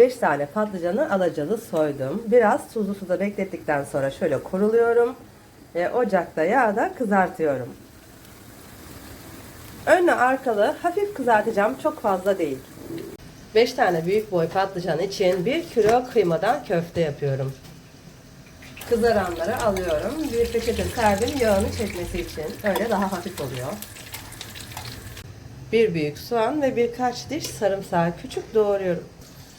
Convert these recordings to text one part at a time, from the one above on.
5 tane patlıcanı alacalı soydum. Biraz tuzlu suda beklettikten sonra şöyle kuruluyorum. Ve ocakta yağda kızartıyorum. Önlü arkalı hafif kızartacağım. Çok fazla değil. 5 tane büyük boy patlıcan için 1 kilo kıymadan köfte yapıyorum. Kızaranları alıyorum. Bir peçete serdim yağını çekmesi için. Öyle daha hafif oluyor. Bir büyük soğan ve birkaç diş sarımsağı küçük doğruyorum.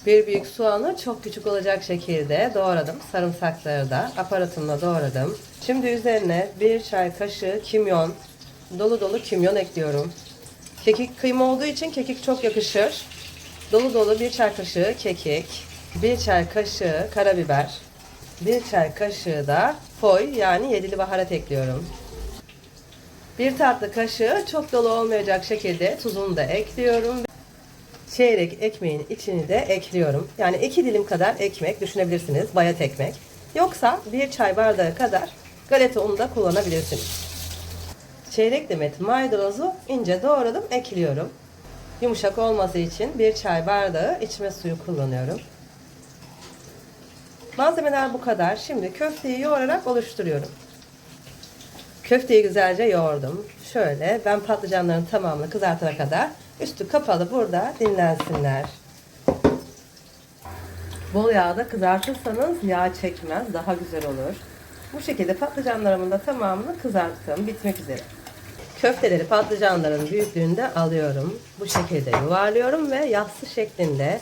Bir büyük soğanı çok küçük olacak şekilde doğradım. Sarımsakları da aparatımla doğradım. Şimdi üzerine bir çay kaşığı kimyon, dolu dolu kimyon ekliyorum. Kekik kıyma olduğu için kekik çok yakışır. Dolu dolu bir çay kaşığı kekik, bir çay kaşığı karabiber, bir çay kaşığı da foy yani yedili baharat ekliyorum. Bir tatlı kaşığı çok dolu olmayacak şekilde tuzunu da ekliyorum. Çeyrek ekmeğin içini de ekliyorum. Yani iki dilim kadar ekmek düşünebilirsiniz. Bayat ekmek. Yoksa bir çay bardağı kadar galeta unu da kullanabilirsiniz. Çeyrek demet maydanozu ince doğradım ekliyorum. Yumuşak olması için bir çay bardağı içme suyu kullanıyorum. Malzemeler bu kadar. Şimdi köfteyi yoğurarak oluşturuyorum. Köfteyi güzelce yoğurdum. Şöyle ben patlıcanların tamamını kızartana kadar üstü kapalı burada dinlensinler. Bol yağda kızartırsanız yağ çekmez, daha güzel olur. Bu şekilde patlıcanlarımın da tamamını kızarttım. Bitmek üzere. Köfteleri patlıcanların büyüklüğünde alıyorum. Bu şekilde yuvarlıyorum ve yassı şeklinde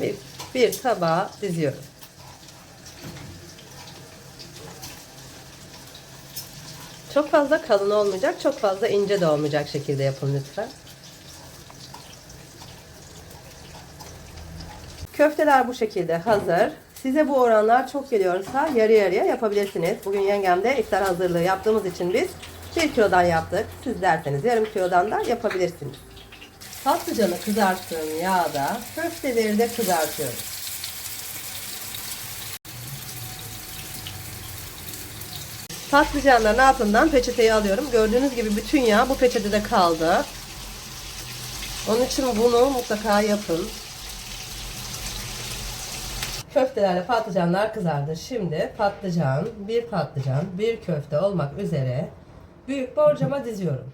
bir, bir tabağa diziyorum. Çok fazla kalın olmayacak, çok fazla ince de olmayacak şekilde yapın lütfen. Köfteler bu şekilde hazır. Size bu oranlar çok geliyorsa yarı yarıya yapabilirsiniz. Bugün yengemde iftar hazırlığı yaptığımız için biz 1 kilodan yaptık. Siz derseniz yarım kilodan da yapabilirsiniz. Patlıcanı kızarttığım yağda köfteleri de kızartıyorum. Patlıcanların altından peçeteyi alıyorum. Gördüğünüz gibi bütün yağ bu peçetede kaldı. Onun için bunu mutlaka yapın. Köftelerle patlıcanlar kızardı. Şimdi patlıcan, bir patlıcan, bir köfte olmak üzere büyük borcama diziyorum.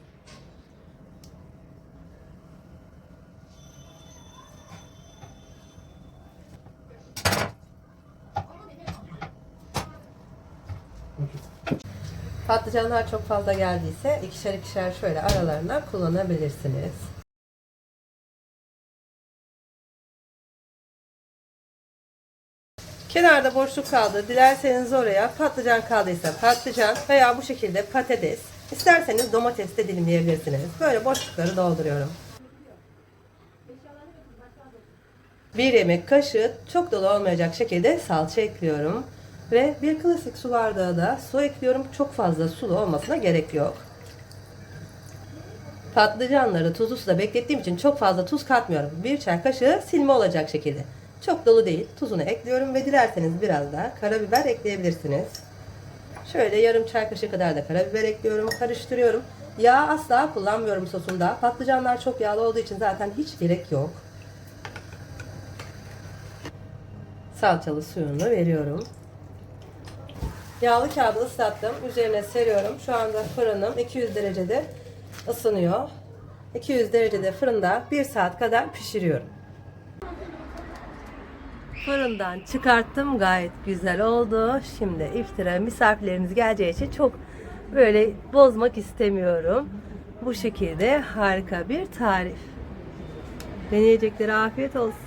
Patlıcanlar çok fazla geldiyse ikişer ikişer şöyle aralarına kullanabilirsiniz. Kenarda boşluk kaldı. Dilerseniz oraya patlıcan kaldıysa patlıcan veya bu şekilde patates. İsterseniz domates de dilimleyebilirsiniz. Böyle boşlukları dolduruyorum. Bir yemek kaşığı çok dolu olmayacak şekilde salça ekliyorum. Ve bir klasik su bardağı da su ekliyorum. Çok fazla sulu olmasına gerek yok. Patlıcanları tuzlu suda beklettiğim için çok fazla tuz katmıyorum. Bir çay kaşığı silme olacak şekilde. Çok dolu değil. Tuzunu ekliyorum ve dilerseniz biraz da karabiber ekleyebilirsiniz. Şöyle yarım çay kaşığı kadar da karabiber ekliyorum. Karıştırıyorum. Yağ asla kullanmıyorum sosunda. Patlıcanlar çok yağlı olduğu için zaten hiç gerek yok. Salçalı suyunu veriyorum. Yağlı kağıdı ıslattım. Üzerine seriyorum. Şu anda fırınım 200 derecede ısınıyor. 200 derecede fırında 1 saat kadar pişiriyorum. Fırından çıkarttım. Gayet güzel oldu. Şimdi iftira misafirlerimiz geleceği için çok böyle bozmak istemiyorum. Bu şekilde harika bir tarif. Deneyeceklere afiyet olsun.